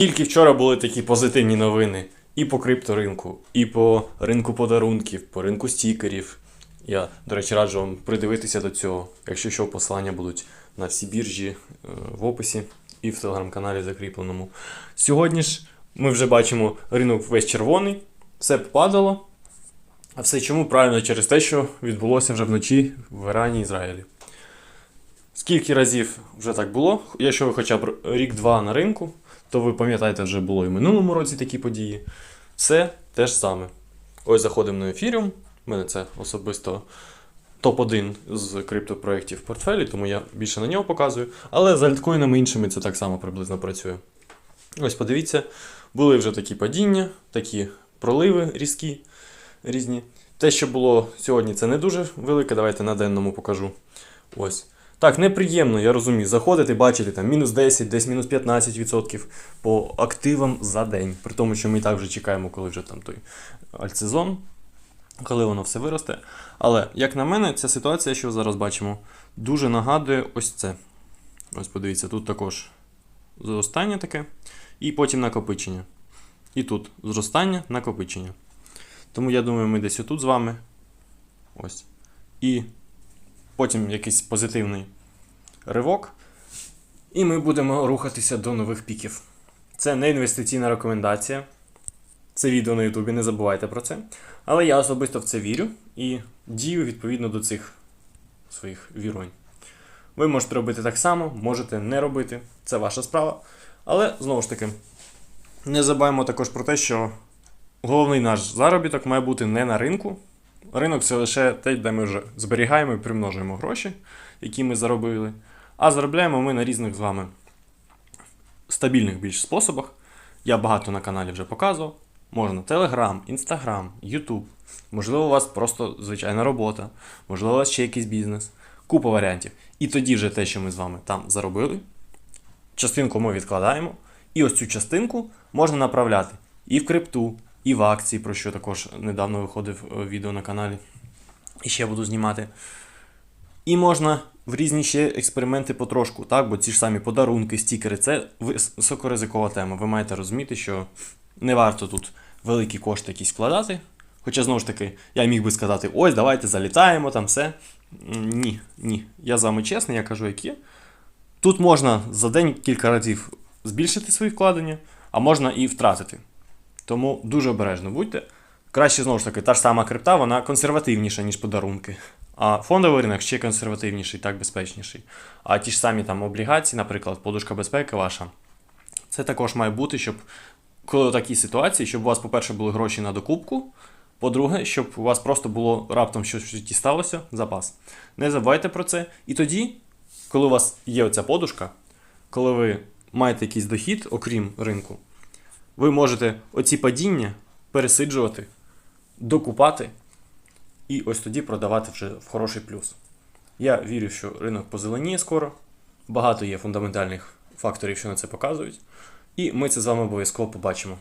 Тільки вчора були такі позитивні новини і по крипторинку, і по ринку подарунків, по ринку стікерів. Я, до речі, раджу вам придивитися до цього. Якщо що, посилання будуть на всі біржі е, в описі і в телеграм-каналі закріпленому. Сьогодні ж ми вже бачимо ринок весь червоний, все попадало. А все чому? Правильно через те, що відбулося вже вночі в Ірані Ізраїлі. Скільки разів вже так було? Якщо ви хоча б рік-два на ринку, то ви пам'ятаєте, вже було і в минулому році такі події. Все те ж саме. Ось заходимо на ефіріум. У мене це особисто топ-1 з криптопроєктів в портфелі, тому я більше на нього показую. Але з альткоїнами іншими це так само приблизно працює. Ось подивіться, були вже такі падіння, такі проливи різкі різні. Те, що було сьогодні, це не дуже велике. Давайте на денному покажу. Ось. Так, неприємно, я розумію, заходити, бачити там мінус 10, десь мінус 15% по активам за день. При тому, що ми і так вже чекаємо, коли вже там той альтсезон, коли воно все виросте. Але, як на мене, ця ситуація, що зараз бачимо, дуже нагадує ось це. Ось подивіться, тут також зростання таке, і потім накопичення. І тут зростання, накопичення. Тому я думаю, ми десь отут з вами. Ось. І потім якийсь позитивний ривок. І ми будемо рухатися до нових піків. Це не інвестиційна рекомендація. Це відео на Ютубі, не забувайте про це. Але я особисто в це вірю і дію відповідно до цих своїх вірувань. Ви можете робити так само, можете не робити, це ваша справа. Але знову ж таки, не забуваємо також про те, що головний наш заробіток має бути не на ринку. Ринок це лише те, де ми вже зберігаємо і примножуємо гроші, які ми заробили. А заробляємо ми на різних з вами стабільних більш способах. Я багато на каналі вже показував. Можна Telegram, Instagram, YouTube. Можливо, у вас просто звичайна робота, можливо, у вас ще якийсь бізнес. Купа варіантів. І тоді вже те, що ми з вами там заробили, частинку ми відкладаємо. І ось цю частинку можна направляти і в крипту, і в акції, про що також недавно виходив е, відео на каналі. І ще буду знімати. І можна в різні ще експерименти потрошку, так? Бо ці ж самі подарунки, стікери це високоризикова тема. Ви маєте розуміти, що не варто тут великі кошти якісь вкладати. Хоча, знову ж таки, я міг би сказати, ось, давайте залітаємо, там все. Ні, ні. Я з вами чесний, я кажу, як є. Тут можна за день кілька разів збільшити свої вкладення, а можна і втратити. Тому дуже обережно будьте. Краще, знову ж таки, та ж сама крипта, вона консервативніша, ніж подарунки. А фондовий ринок ще консервативніший, так безпечніший. А ті ж самі там облігації, наприклад, подушка безпеки ваша. Це також має бути, щоб коли такі ситуації, щоб у вас, по-перше, були гроші на докупку. По-друге, щоб у вас просто було раптом щось в житті сталося, запас. Не забувайте про це. І тоді, коли у вас є оця подушка, коли ви маєте якийсь дохід, окрім ринку, ви можете оці падіння пересиджувати, докупати і ось тоді продавати вже в хороший плюс. Я вірю, що ринок позеленіє скоро. Багато є фундаментальних факторів, що на це показують. І ми це з вами обов'язково побачимо.